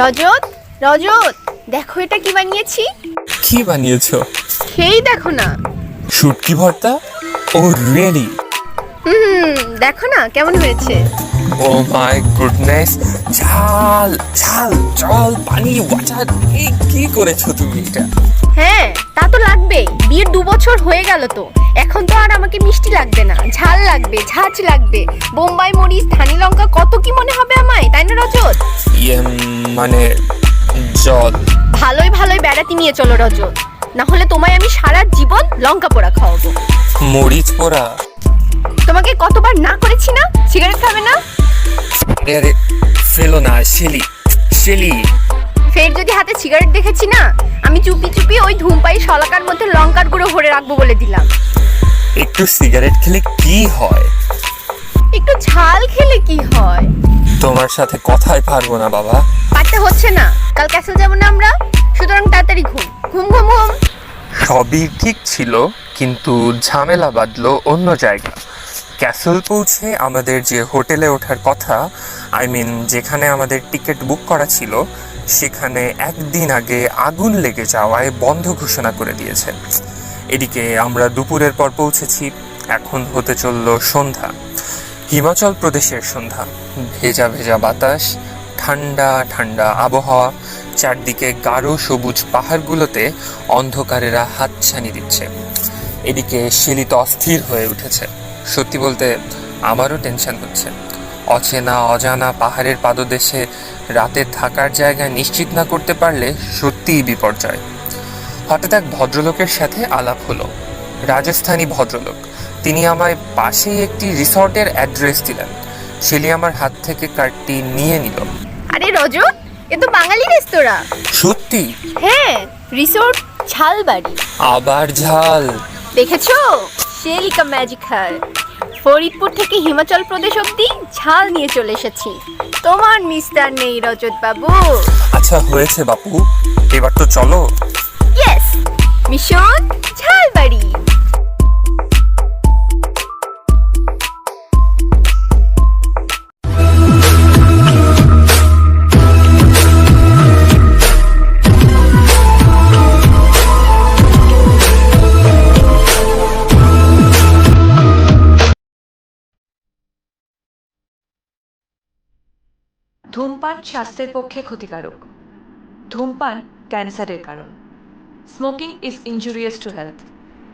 রজত রজত দেখো এটা কি বানিয়েছি? কি বানিয়েছো? খেয়েই দেখো না। শুটকি ভর্তা? ও রিয়েলি হুম দেখো না কেমন হয়েছে? ও মাই গুডনেস ঝাল ঝাল জল পানি ওয়াটার এই কি করেছ তুমি এটা? হ্যাঁ তা তো লাগবেই। বিয়ের দু বছর হয়ে গেল তো। এখন তো আর আমাকে মিষ্টি লাগবে না। ঝাল লাগবে ঝাঁঝ লাগবে। বোম্বাই মরিচ ধানি লঙ্কা কত কি মনে হবে আমায় তাই না রজত? ইয়ে মানে জল। ভালোই ভালোই বেড়াতে নিয়ে চলো রজত। না হলে তোমায় আমি সারা জীবন লঙ্কা পোড়া খাওয়াবো। মরিচ পোড়া? তোমাকে কতবার না করেছি না? সিগারেট খাবে না? আরে আরে ফেলো না শেলি শেলি। ফের যদি হাতে সিগারেট দেখেছি না আমি চুপি চুপি ওই ধূমপাই শলাকার মধ্যে লঙ্কার গুঁড়ো ভরে রাখব বলে দিলাম। একটু সিগারেট খেলে কি হয়? একটু ঝাল খেলে কি হয়? তোমার সাথে কথাই পারব না বাবা। পারতে হচ্ছে না। কাল ক্যাসেল যাব না আমরা? সুতরাং তাড়াতাড়ি ঘুম। ঘুম ঘুম ঘুম। সবই ঠিক ছিল কিন্তু ঝামেলা বাঁধলো অন্য জায়গা। ক্যাসল পৌঁছে আমাদের যে হোটেলে ওঠার কথা আই মিন যেখানে আমাদের টিকিট বুক করা ছিল, সেখানে একদিন আগে আগুন লেগে যাওয়ায় বন্ধ ঘোষণা করে দিয়েছে। এদিকে আমরা দুপুরের পর পৌঁছেছি, এখন হতে চলল সন্ধ্যা। হিমাচল প্রদেশের সন্ধ্যা। ভেজা ভেজা বাতাস, ঠান্ডা ঠান্ডা আবহাওয়া, চারদিকে গাঢ় সবুজ পাহাড়গুলোতে অন্ধকারেরা হাতছানি দিচ্ছে। এদিকে শিলিত অস্থির হয়ে উঠেছে। সত্যি বলতে আমারও টেনশন হচ্ছে। অচেনা অজানা পাহাড়ের পাদদেশে রাতে থাকার জায়গা নিশ্চিত না করতে পারলে সত্যিই বিপর্যয়। হঠাৎ এক ভদ্রলোকের সাথে আলাপ হলো। রাজস্থানী ভদ্রলোক। তিনি আমায় পাশেই একটি রিসর্টের অ্যাড্রেস দিলেন। শেলি আমার হাত থেকে কার্ডটি নিয়ে নিল। আরে রজত এ তো বাঙালি রেস্তোরাঁ। সত্যি? হ্যাঁ রিসোর্ট ঝালবাড়ি। আবার ঝাল। দেখেছ? শেলিকা ম্যাজিক হার ফরিদপুর থেকে হিমাচল প্রদেশ অব্দি ঝাল নিয়ে চলে এসেছি। তোমার মিস্টার নেই রজত বাবু। আচ্ছা হয়েছে বাপু। এবার তো চলো। Yes mission Jhalbari. ধূমপান স্বাস্থ্যের পক্ষে ক্ষতিকারক। ধূমপান ক্যান্সারের কারণ। Smoking is injurious to health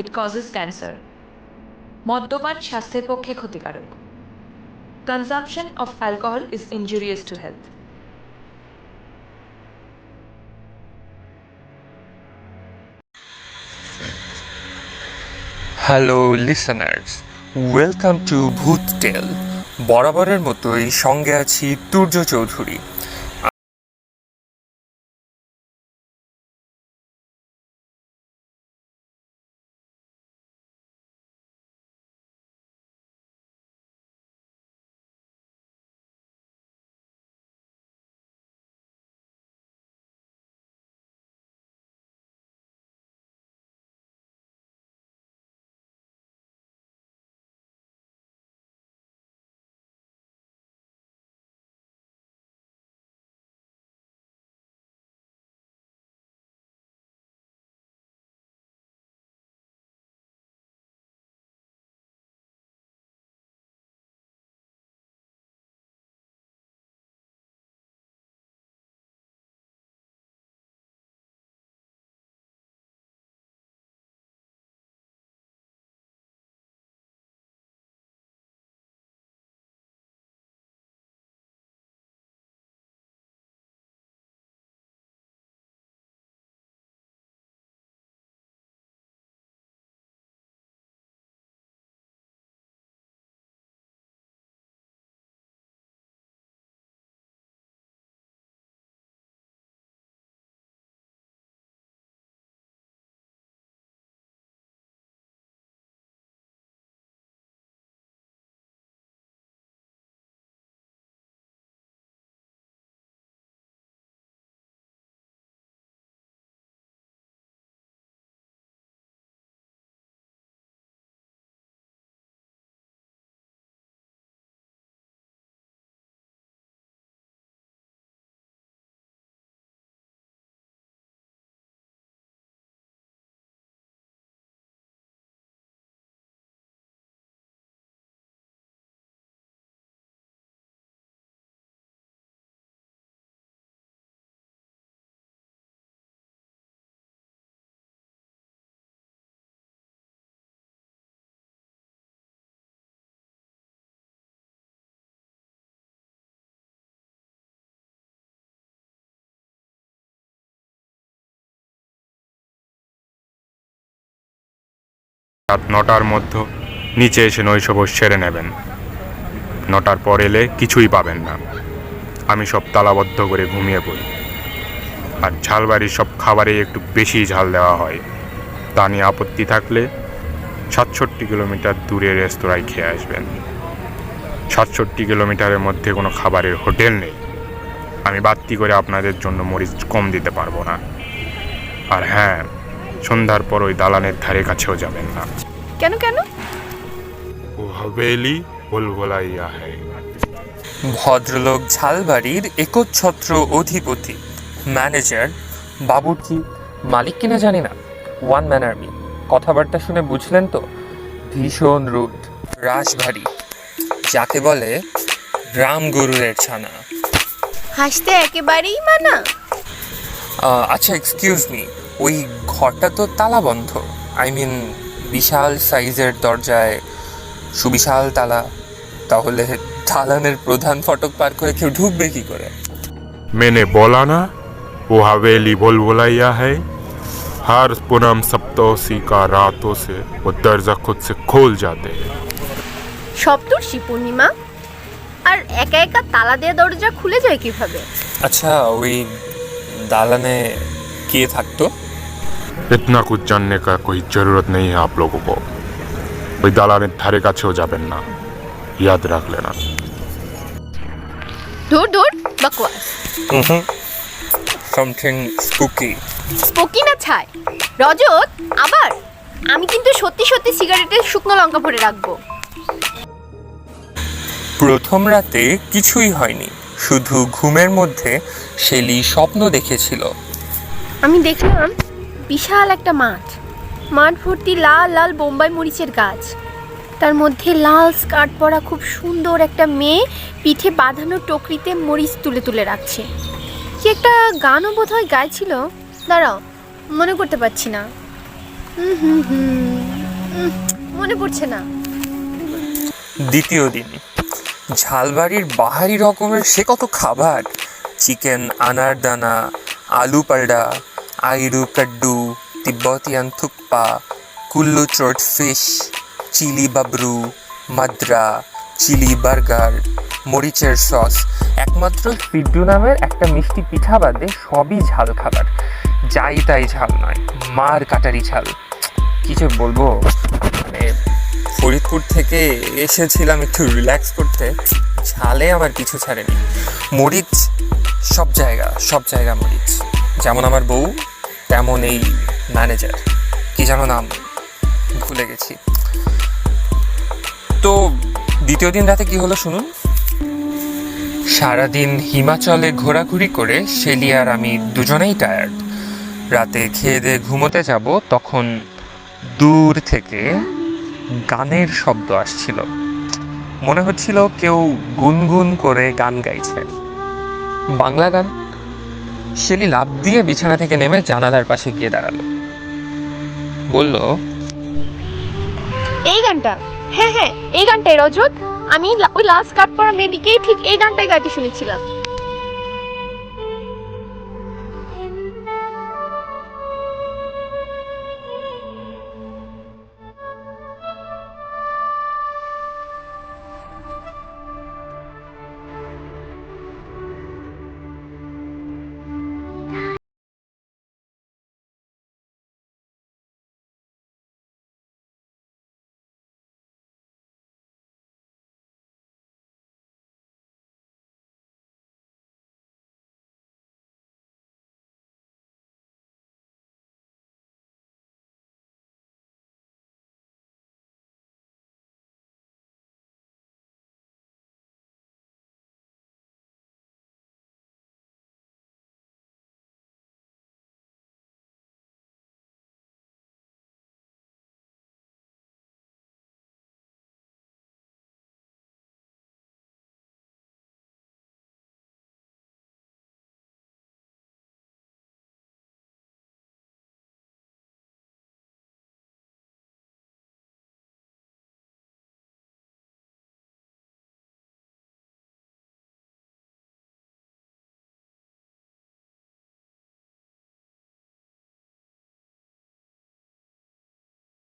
it causes cancer মদ্যপান স্বাস্থ্যের পক্ষে ক্ষতিকারক। Consumption of alcohol is injurious to health hello listeners welcome to bhoot tale বরাবরের মতোই সঙ্গে আছি তুর্য চৌধুরী। রাত নটার মধ্যে নিচে এসে নৈশভোজ সেরে নেবেন। নটার পর এলে কিছুই পাবেন না। আমি সব তালাবদ্ধ করে ঘুমিয়ে পড়ি। আর ঝালবাড়ির সব খাবারেই একটু বেশি ঝাল দেওয়া হয়। তা নিয়ে আপত্তি থাকলে সাতষট্টি কিলোমিটার দূরে রেস্তোরাঁয় খেয়ে আসবেন। সাতষট্টি কিলোমিটারের মধ্যে কোনো খাবারের হোটেল নেই। আমি বাড়তি করে আপনাদের জন্য মরিচ কম দিতে পারব না। আর হ্যাঁ সন্ধ্যার পর ওই দালানের ধারে কাছেও যাবেন না। কেন কেন? ও হাভেলি ভুলভুলাইয়া হ্যায়। ভদ্রলোক ঝালবাড়ির একচ্ছত্র অধিপতি। ম্যানেজার বাবুর্চি মালিক কিনা জানি না। ওয়ান ম্যান আর্মি কথাবার্তা শুনে বুঝলেন তো? ভীষণ রুট। রাশভারী যাকে বলে রাম গরুরের ছানা। হাসতে একেবারেই মানা। আচ্ছা এক্সকিউজ মি ওই ঘরটা তো তালা বন্ধ আই মিন বিশাল সাইজের দরজায় সুবিশাল তালা তাহলে দালানের প্রধান ফটক পার করে কেউ ঢুকবে কি করে मैंने बोला ना वो हवेली भुलभुलैया है हर पूनम सप्तोसी का रातों से वो दर्जा खुद से खोल जाते हैं সপ্তর্ষি পূর্ণিমা আর একা একা তালা দেওয়া দরজা খুলে যায় কিভাবে আচ্ছা ওই দালানে কে থাকতো इतना कुछ जानने का कोई जरूरत नहीं है आप लोगों को ওই দালানের ধারে কাছেও যাবেন না ইয়াদ রাখ লেনা দূর দূর বকওয়াস সামথিং স্পুকি স্পোকি না ছাই রজত আবার আমি কিন্তু সত্যি সত্যি সিগারেটের শুকনো লঙ্কা ভরে রাখবো প্রথম রাতে কিছুই হয়নি শুধু ঘুমের মধ্যে শেলি স্বপ্ন দেখেছিল আমি দেখলাম বিশাল একটা মাঠ। মাঠ ভর্তি লাল লাল বোম্বাই মরিচের গাছ। তার মধ্যে লাল স্কার্ট পরা খুব সুন্দর একটা মেয়ে পিঠে বাঁধানো টকরিতে মরিচ তুলে তুলে রাখছে। কি একটা গানও বোধ হয় গাইছিল? দাঁড়াও, মনে করতে পারছি না। হুম হুম মনে পড়ছে না। দ্বিতীয় দিন। ঝালবাড়ির বাহারি রকমের সে কত খাবার? চিকেন, আনারদানা, আলু পাল্ডা আইরু কাড্ডু তিব্বতিয়ান থুকপা কুল্লু চট fish, chilli babru, madra, chilli burger, মরিচের সস, একমাত্র সিড্ডু নামের একটা মিষ্টি পিঠা বাদে সবই ঝাল খাবার। যাই তাই ঝাল নয়, মার কাটারি ঝাল। কিছু বলব মানে ফরিদপুর থেকে এসেছিলাম একটু রিল্যাক্স করতে, ঝালে আমার কিছু ছাড়েনি। মরিচ, সব জায়গা সব জায়গা মরিচ। যেমন আমার বউ, তেমন এই ম্যানেজার কি যেন নাম? ভুলে গেছি। তো দ্বিতীয় দিন রাতে কি হলো শুনুন? সারাদিন হিমাচলে ঘোরাঘুরি করে শেলি আর আমি দুজনেই টায়ার্ড রাতে খেয়ে দিয়ে ঘুমোতে যাব, তখন দূর থেকে গানের শব্দ আসছিল। মনে হচ্ছিল কেউ গুনগুন করে গান গাইছে। বাংলা গান? শেলি লাভ দিয়ে বিছানা থেকে নেমে জানালার পাশে গিয়ে দাঁড়াল। বলল, এই গানটা হ্যাঁ হ্যাঁ এই গানটাই রজত। আমি ওই লাস্ট কাট পরা মেয়েটিকেই ঠিক এই গানটাই গাইতে শুনেছিলাম।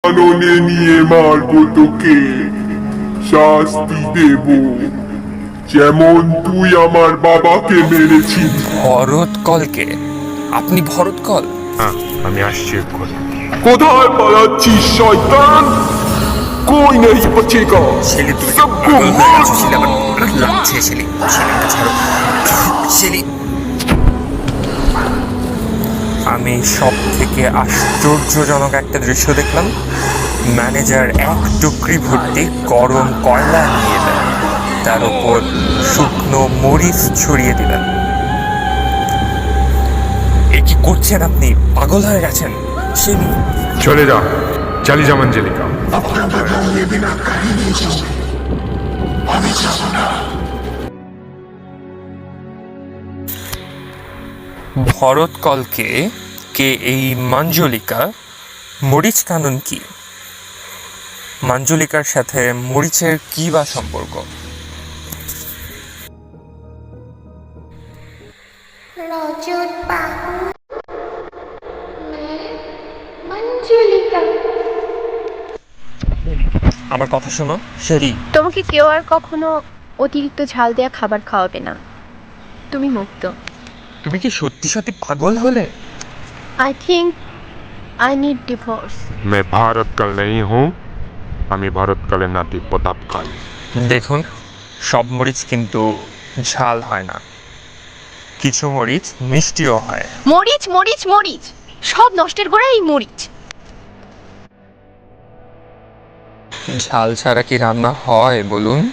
কাননে নিয়ে মারবো তোকে শাস্তি দেব। যেমন তুই আমার বাবাকে মেরেছিস। ভরত আপনি ভরত হ্যাঁ আমি আসছি এক্ষুনি। কোথায় পালাচ্ছিস শয়তান? কই নেই বচেগা শেলি তুমি সবকো মার গেছো আমার লাগছে শেলি শেলিটা ছাড়ো। শেলি আমি সব থেকে আশ্চর্যজনক একটা দৃশ্য দেখলাম। ম্যানেজার এক টুকরি ভর্তি গরম কয়লা নিয়ে এলেন তার উপর শুকনো মরিচ ছড়িয়ে দিলেন। এ কি করছেন আপনি? পাগল হয়ে গেছেন। চলে চালিয়ে যাও ভরত কলকে কে এই মাঞ্জলিকা মরিচ কানুন কি? মাঞ্জলিকার সাথে মরিচের কি বা সম্পর্ক? আমার কথা শোনো শেরি তোমাকে কেউ আর কখনো অতিরিক্ত ঝাল দেওয়া খাবার খাওয়াবে না। তুমি মুক্ত। তুমি কি সত্যি সত্যি পাগল হলে? I think I need divorce মে ভারত কাল নেই হুঁ আমি ভারতকালের নাতি প্রতাপকাল দেখুন সব মরিচ কিন্তু ঝাল হয় না। কিছু মরিচ মিষ্টিও হয়। মরিচ মরিচ মরিচ। সব নষ্টের গোড়া এই মরিচ। ঝাল ছাড়া কি রান্না হয় বলুন?